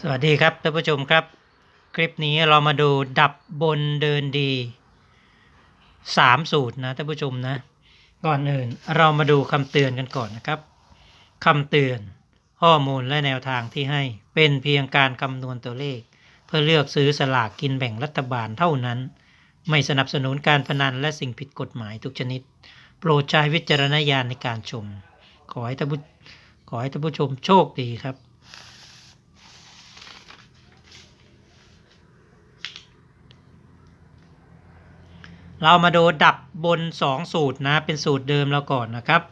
สวัสดีครับท่านผู้ชมครับ คลิปนี้เรามาดูดับบนเดินดีสามสูตรนะท่านผู้ชมนะ ก่อนอื่นเรามาดูคำเตือนกันก่อนนะครับคำเตือนข้อมูลและแนวทางที่ให้เป็นเพียงการคำนวณตัวเลข เพื่อเลือกซื้อสลากกินแบ่งรัฐบาลเท่านั้น ไม่สนับสนุนการพนันและสิ่งผิดกฎหมายทุกชนิด โปรดใช้วิจารณญาณในการชม ขอให้ท่านผู้ขอให้ท่านผู้ชมโชคดีครับ เรามาดูดับบน 2 สูตรนะ เป็นสูตรเดิมเราก่อนนะครับ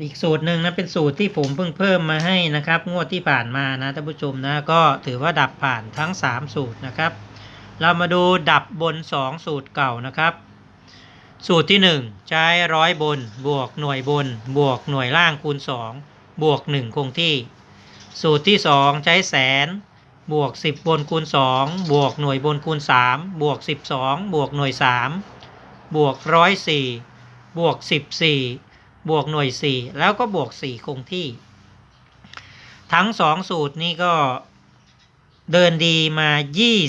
อีกสูตรหนึ่งนะเป็นสูตรที่ผมเพิ่งเพิ่มมาให้นะครับ งวดที่ผ่านมานะท่านผู้ชมนะก็ถือว่าดับผ่านทั้ง 3 สูตรนะครับ เรามาดูดับบน 2 สูตรเก่านะครับ สูตรที่ 1 ใช้ร้อยบน บวกหน่วยบน บวกหน่วยล่างคูณ 2 บวก 1 คงที่ สูตรที่ 2 ใช้แสน บวก 10 บนคูณ 2 บวกหน่วยบนคูณ 3 บวก 12 บวกหน่วย 3 บวก104บวก 14 บวกหน่วย 4 แล้วก็บวก 4 คงที่ ทั้ง 2 สูตรนี้ก็เดินดีมา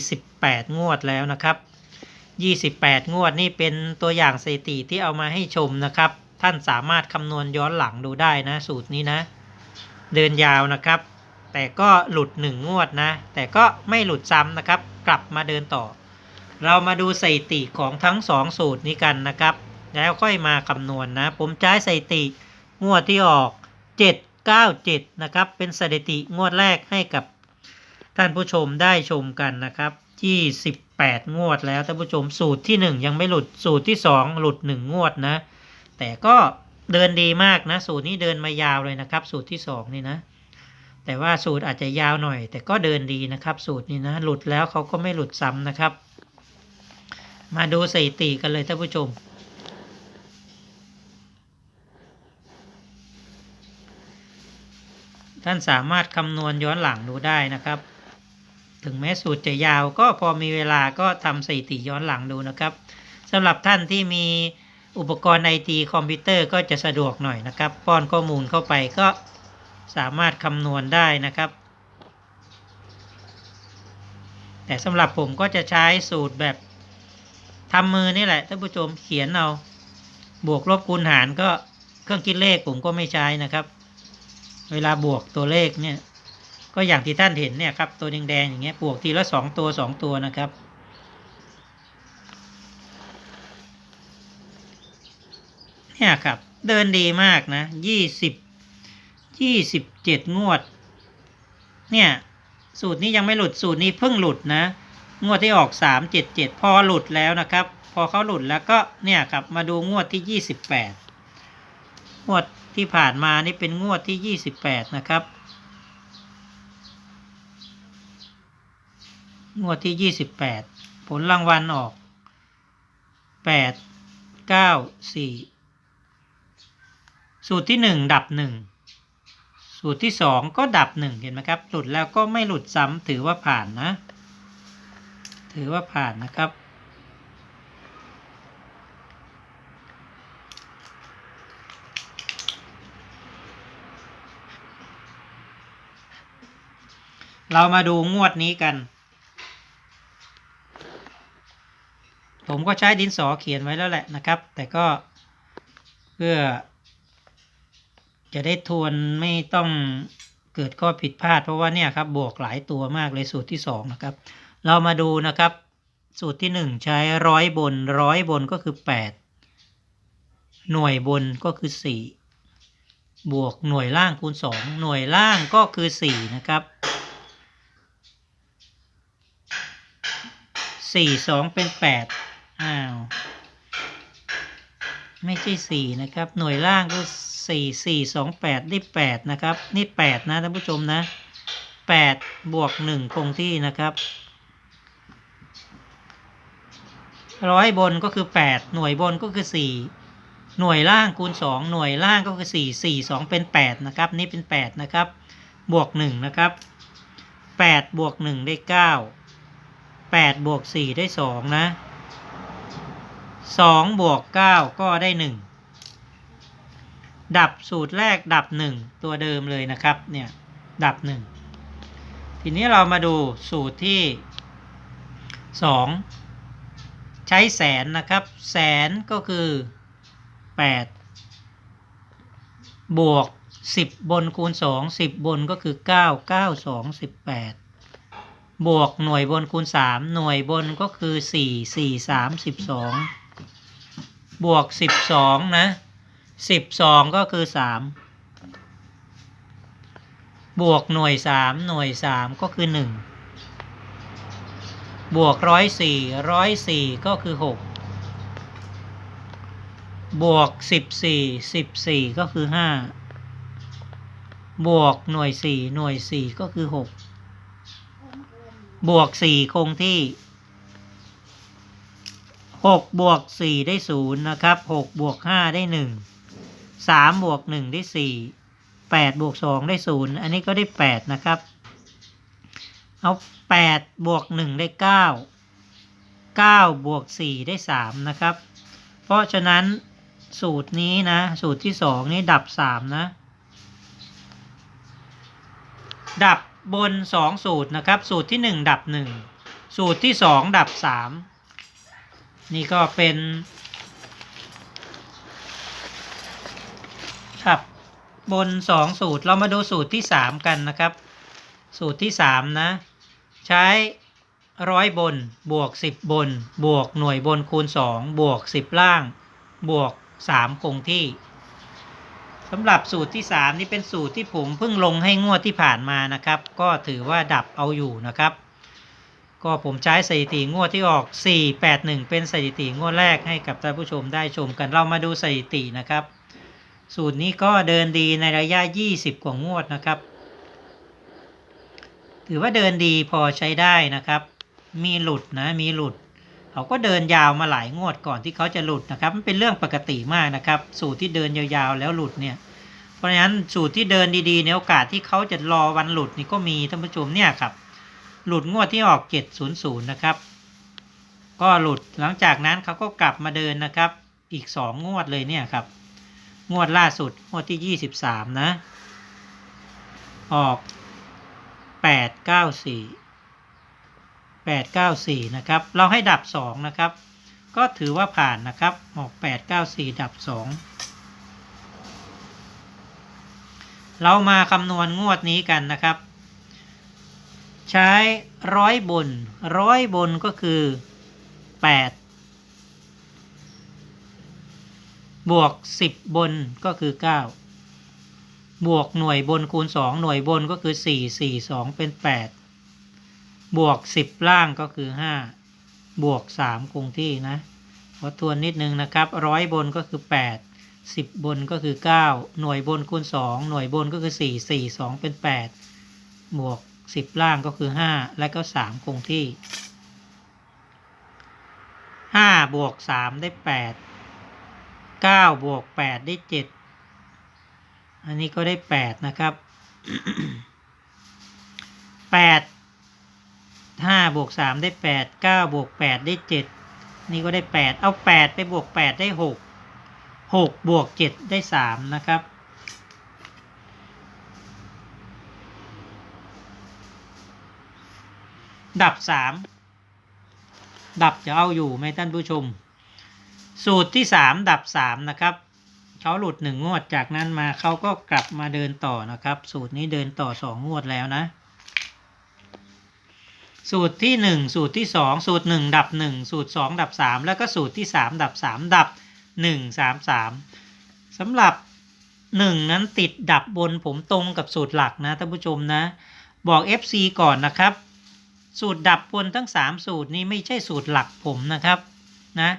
28 งวดแล้วนะครับ 28 งวดนี่เป็นตัวอย่างสถิติที่เอามาให้ชมนะครับ ท่านสามารถคำนวณย้อนหลังดูได้นะ สูตรนี้นะ เดินยาวนะครับ แต่ก็หลุด 1 งวดนะ แต่ก็ไม่หลุดซ้ำนะครับ กลับมาเดินต่อ เรามาดูสถิติของทั้ง 2 สูตรนี้กันนะครับ แล้วค่อยมาคำนวณนะผมใช้สถิติงวดที่ออก 797 นะครับ เป็นสถิติงวดแรกให้กับท่านผู้ชมได้ชมกันนะครับที่18งวดแล้วท่านผู้ชมสูตรที่ 1 ยังไม่หลุดสูตรที่ 2 หลุด 1 งวดนะ แต่ก็เดินดีมากนะ สูตรนี้เดินมายาวเลยนะครับ สูตรที่ 2 นี่นะ แต่ว่าสูตรอาจจะยาวหน่อย แต่ก็เดินดีนะครับ สูตรนี้นะ หลุดแล้วเขาก็ไม่หลุดซ้ำนะครับ มาดูสถิติกันเลยท่านผู้ชม ท่านสามารถคำนวณย้อนหลังดูได้นะครับ ถึงแม้สูตรจะยาวก็พอมีเวลาก็ทำสถิติย้อนหลังดูนะครับสำหรับท่านที่มีอุปกรณ์ไอทีคอมพิวเตอร์ก็จะสะดวกหน่อยนะครับ ป้อนข้อมูลเข้าไปก็ สามารถคำนวณได้นะครับ แต่สำหรับผมก็จะใช้สูตรแบบทำมือนี่แหละท่านผู้ชมเขียนเอาบวกลบคูณหารก็เครื่องคิดเลขผมก็ไม่ใช้นะครับ เวลาบวกตัวเลขเนี่ย ก็อย่างที่ท่านเห็นเนี่ยครับตัวแดงๆอย่างเงี้ยบวกทีละสองตัวสองตัวนะครับเนี่ยครับ เดินดีมากนะยี่สิบ ยี่สิบเจ็ดงวด เนี่ย สูตรนี้ยังไม่หลุดสูตรนี้เพิ่งหลุดนะ งวดที่ออกสามเจ็ดเจ็ดพอหลุดแล้วนะครับ พอเขาหลุดแล้วก็เนี่ยครับมาดูงวดที่ยี่สิบแปดงวดที่ผ่านมานี่เป็นงวดที่ยี่สิบแปดนะครับ งวดที่ยี่สิบแปดผลรางวัลออกแปดเก้าสี่สูตรที่หนึ่งดับหนึ่ง สูตรที่สองก็ดับหนึ่งเห็นไหมครับ หลุดแล้วก็ไม่หลุดซ้ำถือว่าผ่านนะ ถือว่าผ่านนะครับ เรามาดูงวดนี้กัน ผมก็ใช้ดินสอเขียนไว้แล้วแหละนะครับ แต่ก็เพื่อ จะได้ทวนไม่ต้องเกิดข้อผิดพลาด เพราะว่าเนี่ยครับบวกหลายตัวมากเลยสูตรที่สองนะครับ เรามาดูนะครับ สูตรที่หนึ่งใช้ร้อยบนร้อยบนก็คือแปดหน่วยบนก็คือสี่บวกหน่วยล่างคูณสองหน่วยล่างก็คือสี่นะครับสี่สองเป็นแปดอ้าว ไม่ใช่สี่นะครับ หน่วยล่างก็ สี่สี่สองแปดได้แปดนะครับ นี่แปดนะท่านผู้ชมนะแปดบวกหนึ่งคงที่นะครับร้อยบนก็คือแปดหน่วยบนก็คือสี่หน่วยล่างคูณสองหน่วยล่างก็คือสี่สี่สองเป็นแปดนะครับ นี่เป็นแปดนะครับ บวกหนึ่งนะครับแปดบวกหนึ่งได้เก้าแปดบวกสี่ได้สองนะสองบวกเก้าก็ได้หนึ่ง ดับสูตรแรกดับ 1 ตัวเดิมเลยนะครับเนี่ยดับ 1 ทีนี้เรามาดูสูตรที่ 2 ใช้แสนนะครับ แสนก็คือ 8 บวก 10 บนคูณ 2 10 บนก็คือ 9 9 2 18 บวกหน่วยบนคูณ 3 หน่วยบนก็คือ 4 4 3 12 บวก 12 นะ สิบสองก็คือสามบวกหน่วยสามหน่วยสามก็คือหนึ่งบวกร้อยสี่ร้อยสี่ก็คือหกบวกสิบสี่สิบสี่ก็คือห้าบวกหน่วยสี่หน่วยสี่ก็คือหกบวกสี่คงที่หกบวกสี่ได้ศูนย์นะครับหกบวกห้าได้หนึ่ง 1 3บวก1ได้4 8บวก2ได้0อันนี้ก็ได้8นะครับ เอา8บวก1ได้9 9บวก4ได้3นะครับ เพราะฉะนั้นสูตรนี้นะ สูตรที่2นี้ดับ3นะ ดับบน2สูตรนะครับ สูตรที่1ดับ1สูตรที่2ดับ3นี่ก็เป็น ครับบน 2 สูตร เรามาดูสูตรที่ 3 กันนะครับ สูตรที่ 3 นะ ใช้ร้อยบน บวก 10 บน บวกหน่วยบนคูณ 2 บวก 10 ล่าง บวก 3 คงที่สำหรับสูตรที่ 3 นี่เป็นสูตรที่ผมเพิ่งลงให้งวดที่ผ่านมานะครับ ก็ถือว่าดับเอาอยู่นะครับ ก็ผมใช้สถิติงวดที่ออก 481 เป็นสถิติงวดแรกให้กับท่านผู้ชมได้ชมกันเรามาดูสถิตินะครับ สูตรนี้ก็เดินดีในระยะ 20 กว่างวดนะครับ ถือว่าเดินดีพอใช้ได้นะครับ มีหลุดนะมีหลุดเขาก็เดินยาวมาหลายงวดก่อนที่เขาจะหลุดนะครับ มันเป็นเรื่องปกติมากนะครับ สูตรที่เดินยาวๆแล้วหลุดเนี่ย เพราะฉะนั้นสูตรที่เดินดีๆในโอกาสที่เขาจะรอวันหลุดนี่ก็มีท่านผู้ชมเนี่ยครับ หลุดงวดที่ออก700นะครับ ก็หลุดหลังจากนั้นเขาก็กลับมาเดินนะครับ อีก 2 งวดเลยเนี่ยครับ งวดล่าสุด งวดที่23นะ ออก894 894นะครับ เราให้ดับ2นะครับ ก็ถือว่าผ่านนะครับออก894ดับ2เรามาคำนวณงวดนี้กันนะครับ ใช้ร้อยบนร้อยบนก็คือ8 บวก 10 บนก็คือ 9 บวกหน่วยบนคูณ 2 หน่วยบนก็คือ 4 4 2 เป็น 8 บวก 10 ล่างก็คือ 5 บวก 3 คงที่นะขอทวนนิดนึงนะครับร้อยบนก็คือ 8 10 บนก็คือ 9 หน่วยบนคูณ 2 หน่วยบนก็คือ 4 4 2 เป็น 8 บวก 10 ล่างก็คือ 5 และก็ 3 คงที่5บวก 3 ได้ 8 9บวก8ได้7อันนี้ก็ได้8นะครับ8 5บวก3ได้8 9บวก8ได้7นี่ก็ได้8เอา8ไปบวก8ได้6 6บวก7ได้3นะครับดับ3ดับจะเอาอยู่ไหมท่านผู้ชม สูตรที่3ดับ3นะครับเขาหลุด1งวดจากนั้นมาเขาก็กลับมาเดินต่อนะครับ สูตรนี้เดินต่อ2งวดแล้วนะ สูตรที่1สูตรที่2สูตร1ดับ1สูตร2ดับ3แล้วก็สูตรที่3ดับ3ดับ1 3 3สำหรับ1นั้นติดดับบนผมตรงกับสูตรหลักนะท่านผู้ชมนะ บอก FC ก่อนนะครับ สูตรดับบนทั้ง3สูตรนี้ไม่ใช่สูตรหลักผมนะครับนะ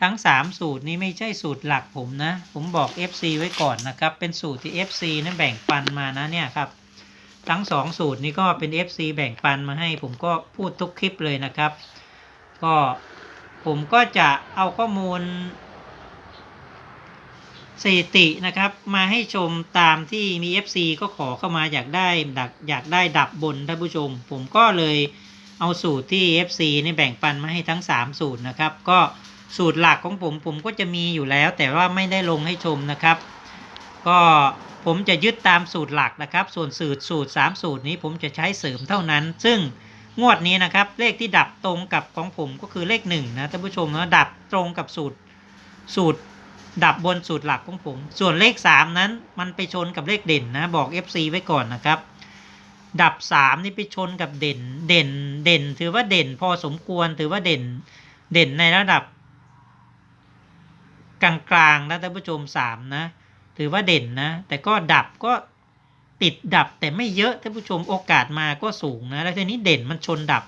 ทั้ง 3 สูตรนี้ไม่ใช่สูตรหลักผมนะ ผมบอก FC ไว้ก่อนนะครับ เป็นสูตรที่ FC นั้นแบ่งปันมานะเนี่ยครับ ทั้ง 2 สูตรนี้ก็เป็น FC แบ่งปันมาให้ ผมก็พูดทุกคลิปเลยนะครับ ก็ผมก็จะเอาข้อมูลสถิตินะครับมาให้ชมตามที่มี FC ก็ขอเข้ามาอยากได้ดักอยากได้ดับบนท่านผู้ชม ผมก็เลยเอาสูตรที่ FC นี่แบ่งปันมาให้ทั้ง 3 สูตรนะครับ ก็ สูตรหลักของผมผมก็จะมีอยู่แล้ว แต่ว่าไม่ได้ลงให้ชมนะครับ ก็ผมจะยึดตามสูตรหลักนะครับ ส่วนสูตรสูตร 3 สูตรนี้ผมจะใช้เสริมเท่านั้น ซึ่งงวดนี้นะครับ เลขที่ดับตรงกับของผมก็คือเลข1นะท่านผู้ชมนะดับตรงกับสูตรสูตรดับบนสูตรหลักของผม ส่วนเลข 3 นั้น มันไปชนกับเลขเด่นนะ บอก FC ไว้ก่อนนะครับ ดับ 3 นี่ไปชนกับเด่น เด่น เด่น ถือว่าเด่นพอสมควร ถือว่าเด่น เด่นในระดับ กลางๆนะท่านผู้ชม3นะ ถือว่าเด่นนะ แต่ก็ดับก็ติดดับแต่ไม่เยอะท่านผู้ชมโอกาสมาก็สูงนะ แล้วทีนี้เด่นมันชนดับ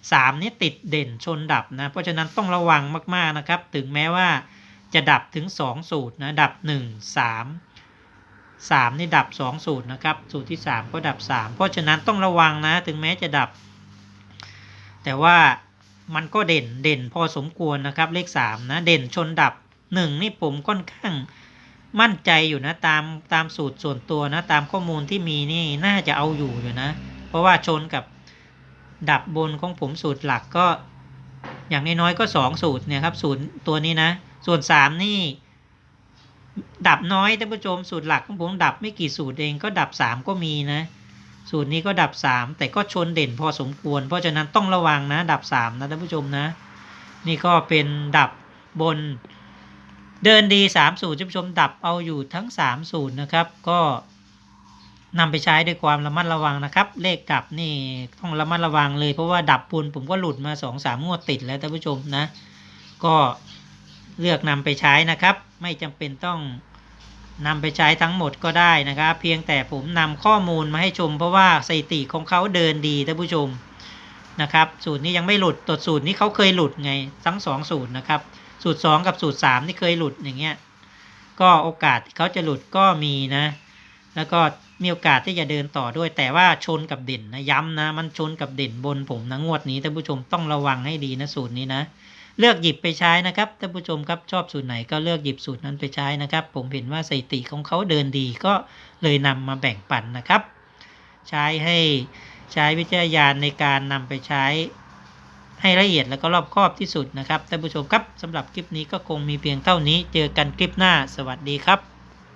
3นี่ติดเด่นชนดับนะ เพราะฉะนั้นต้องระวังมากๆนะครับ ถึงแม้ว่าจะดับถึง 2 สูตรนะ ดับ 1 3 3นี่ดับ 2 สูตรนะครับ สูตรที่ 3 ก็ดับ 3 เพราะฉะนั้นต้องระวังนะ ถึงแม้จะดับ แต่ว่ามันก็เด่นเด่นพอสมควรนะครับเลข 3 นะ เด่นชนดับ 1นี่ผมค่อนข้างมั่นใจอยู่นะตามตามสูตรส่วนตัวนะ ตามข้อมูลที่มีนี่น่าจะเอาอยู่อยู่นะ เพราะว่าชนกับดับบนของผมสูตรหลักก็ อย่างน้อยๆก็2สูตรเนี่ยครับสูตรตัวนี้นะ ส่วน3นี่ดับน้อยท่านผู้ชมสูตรหลักของผมดับไม่กี่สูตรเองก็ดับ3ก็มีนะ สูตรนี้ก็ดับ3แต่ก็ชนเด่นพอสมควร เพราะฉะนั้นต้องระวังนะ ดับ3นะท่านผู้ชมนะ นี่ก็เป็นดับบน เดินดี3สูตรท่านผู้ชมดับเอาอยู่ทั้ง3สูตรนะครับ ก็นำไปใช้ด้วยความระมัดระวังนะครับ เลขดับนี่ต้องระมัดระวังเลยเพราะว่าดับปุนผมก็หลุดมา2-3งวดติดแล้วท่านผู้ชมนะ ก็เลือกนำไปใช้นะครับ ไม่จำเป็นต้องนำไปใช้ทั้งหมดก็ได้นะครับ เพียงแต่ผมนำข้อมูลมาให้ชม เพราะว่าสถิติของเขาเดินดีท่านผู้ชมนะครับ สูตรนี้ยังไม่หลุดตัวสูตรนี้เขาเคยหลุดไงทั้งสองสูตรนะครับ สูตร 2 กับสูตร 3 นี่เคยหลุดอย่างเงี้ยก็โอกาสเขาจะหลุดก็มีนะ แล้วก็มีโอกาสที่จะเดินต่อด้วย แต่ว่าชนกับเด่นนะย้ำนะ มันชนกับเด่นบนผมนะงวดนี้ท่านผู้ชมต้องระวังให้ดีนะสูตรนี้นะ เลือกหยิบไปใช้นะครับท่านผู้ชมครับชอบสูตรไหนก็เลือกหยิบสูตรนั้นไปใช้นะครับ ผมเห็นว่าสถิติของเขาเดินดีก็เลยนำมาแบ่งปันนะครับ ใช้ให้ใช้วิจารณญาณในการนำไปใช้ ให้ละเอียดแล้วก็รอบคอบที่สุดนะครับท่านผู้ชมครับสำหรับคลิปนี้ก็คงมีเพียงเท่านี้ เจอกันคลิปหน้า สวัสดีครับ